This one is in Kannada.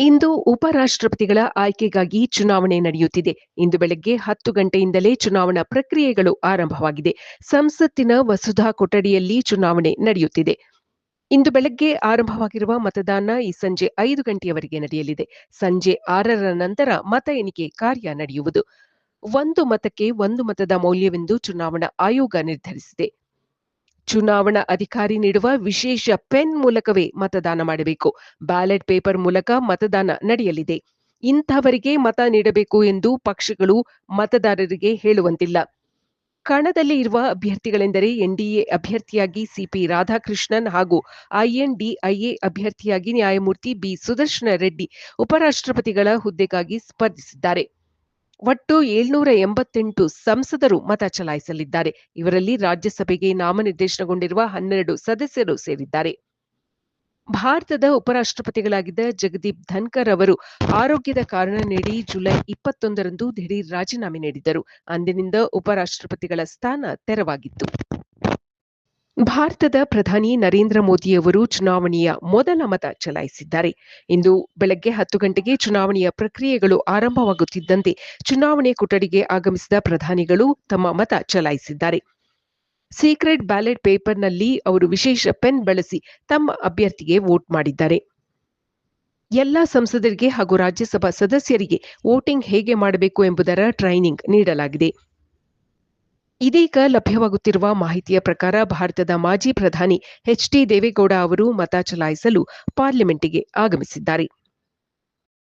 ಇಂದು ಉಪರಾಷ್ಟ್ರಪತಿಗಳ ಆಯ್ಕೆಗಾಗಿ ಚುನಾವಣೆ ನಡೆಯುತ್ತಿದೆ. ಇಂದು ಬೆಳಗ್ಗೆ ಹತ್ತು ಗಂಟೆಯಿಂದಲೇ ಚುನಾವಣಾ ಪ್ರಕ್ರಿಯೆಗಳು ಆರಂಭವಾಗಿದೆ. ಸಂಸತ್ತಿನ ವಸುಧಾ ಕೊಠಡಿಯಲ್ಲಿ ಚುನಾವಣೆ ನಡೆಯುತ್ತಿದೆ. ಇಂದು ಬೆಳಗ್ಗೆ ಆರಂಭವಾಗಿರುವ ಮತದಾನ ಈ ಸಂಜೆ ಐದು ಗಂಟೆಯವರೆಗೆ ನಡೆಯಲಿದೆ. ಸಂಜೆ ಆರರ ನಂತರ ಮತ ಎಣಿಕೆ ಕಾರ್ಯ ನಡೆಯುವುದು. ಒಂದು ಮತಕ್ಕೆ ಒಂದು ಮತದ ಮೌಲ್ಯವೆಂದು ಚುನಾವಣಾ ಆಯೋಗ ನಿರ್ಧರಿಸಿದೆ. ಚುನಾವಣಾ ಅಧಿಕಾರಿ ನೀಡುವ ವಿಶೇಷ ಪೆನ್ ಮೂಲಕವೇ ಮತದಾನ ಮಾಡಬೇಕು. ಬ್ಯಾಲೆಟ್ ಪೇಪರ್ ಮೂಲಕ ಮತದಾನ ನಡೆಯಲಿದೆ. ಇಂಥವರಿಗೆ ಮತ ನೀಡಬೇಕು ಎಂದು ಪಕ್ಷಗಳು ಮತದಾರರಿಗೆ ಹೇಳುವಂತಿಲ್ಲ. ಕಣದಲ್ಲಿ ಇರುವ ಅಭ್ಯರ್ಥಿಗಳೆಂದರೆ ಎನ್ಡಿಎ ಅಭ್ಯರ್ಥಿಯಾಗಿ ಸಿಪಿ ರಾಧಾಕೃಷ್ಣನ್ ಹಾಗೂ ಐಎನ್ಡಿಐಎ ಅಭ್ಯರ್ಥಿಯಾಗಿ ನ್ಯಾಯಮೂರ್ತಿ ಬಿ ಸುದರ್ಶನ ರೆಡ್ಡಿ ಉಪರಾಷ್ಟ್ರಪತಿಗಳ ಹುದ್ದೆಗಾಗಿ ಸ್ಪರ್ಧಿಸಿದ್ದಾರೆ. ಒಟ್ಟು ಏಳ್ನೂರ ಎಂಬತ್ತೆಂಟು ಸಂಸದರು ಮತ ಚಲಾಯಿಸಲಿದ್ದಾರೆ. ಇವರಲ್ಲಿ ರಾಜ್ಯಸಭೆಗೆ ನಾಮನಿರ್ದೇಶನಗೊಂಡಿರುವ ಹನ್ನೆರಡು ಸದಸ್ಯರು ಸೇರಿದ್ದಾರೆ. ಭಾರತದ ಉಪರಾಷ್ಟ್ರಪತಿಗಳಾಗಿದ್ದ ಜಗದೀಪ್ ಧನ್ಕರ್ ಅವರು ಆರೋಗ್ಯದ ಕಾರಣ ನೀಡಿ ಜುಲೈ ಇಪ್ಪತ್ತೊಂದರಂದು ದಿಢೀರ್ ರಾಜೀನಾಮೆ ನೀಡಿದ್ದರು. ಅಂದಿನಿಂದ ಉಪರಾಷ್ಟ್ರಪತಿಗಳ ಸ್ಥಾನ ತೆರವಾಗಿತ್ತು. ಭಾರತದ ಪ್ರಧಾನಿ ನರೇಂದ್ರ ಮೋದಿಯವರು ಚುನಾವಣೆಯ ಮೊದಲ ಮತ ಚಲಾಯಿಸಿದ್ದಾರೆ. ಇಂದು ಬೆಳಗ್ಗೆ ಹತ್ತು ಗಂಟೆಗೆ ಚುನಾವಣೆಯ ಪ್ರಕ್ರಿಯೆಗಳು ಆರಂಭವಾಗುತ್ತಿದ್ದಂತೆ ಚುನಾವಣೆ ಕೊಠಡಿಗೆ ಆಗಮಿಸಿದ ಪ್ರಧಾನಿಗಳು ತಮ್ಮ ಮತ ಚಲಾಯಿಸಿದ್ದಾರೆ. ಸೀಕ್ರೆಟ್ ಬ್ಯಾಲೆಟ್ ಪೇಪರ್ನಲ್ಲಿ ಅವರು ವಿಶೇಷ ಪೆನ್ ಬಳಸಿ ತಮ್ಮ ಅಭ್ಯರ್ಥಿಗೆ ವೋಟ್ ಮಾಡಿದ್ದಾರೆ. ಎಲ್ಲ ಸಂಸದರಿಗೆ ಹಾಗೂ ರಾಜ್ಯಸಭಾ ಸದಸ್ಯರಿಗೆ ವೋಟಿಂಗ್ ಹೇಗೆ ಮಾಡಬೇಕು ಎಂಬುದರ ಟ್ರೈನಿಂಗ್ ನೀಡಲಾಗಿದೆ. ಇದೀಗ ಲಭ್ಯವಾಗುತ್ತಿರುವ ಮಾಹಿತಿಯ ಪ್ರಕಾರ ಭಾರತದ ಮಾಜಿ ಪ್ರಧಾನಿ ಎಚ್ ಡಿ ದೇವೇಗೌಡ ಅವರು ಮತ ಚಲಾಯಿಸಲು ಪಾರ್ಲಿಮೆಂಟಿಗೆ ಆಗಮಿಸಿದ್ದಾರೆ.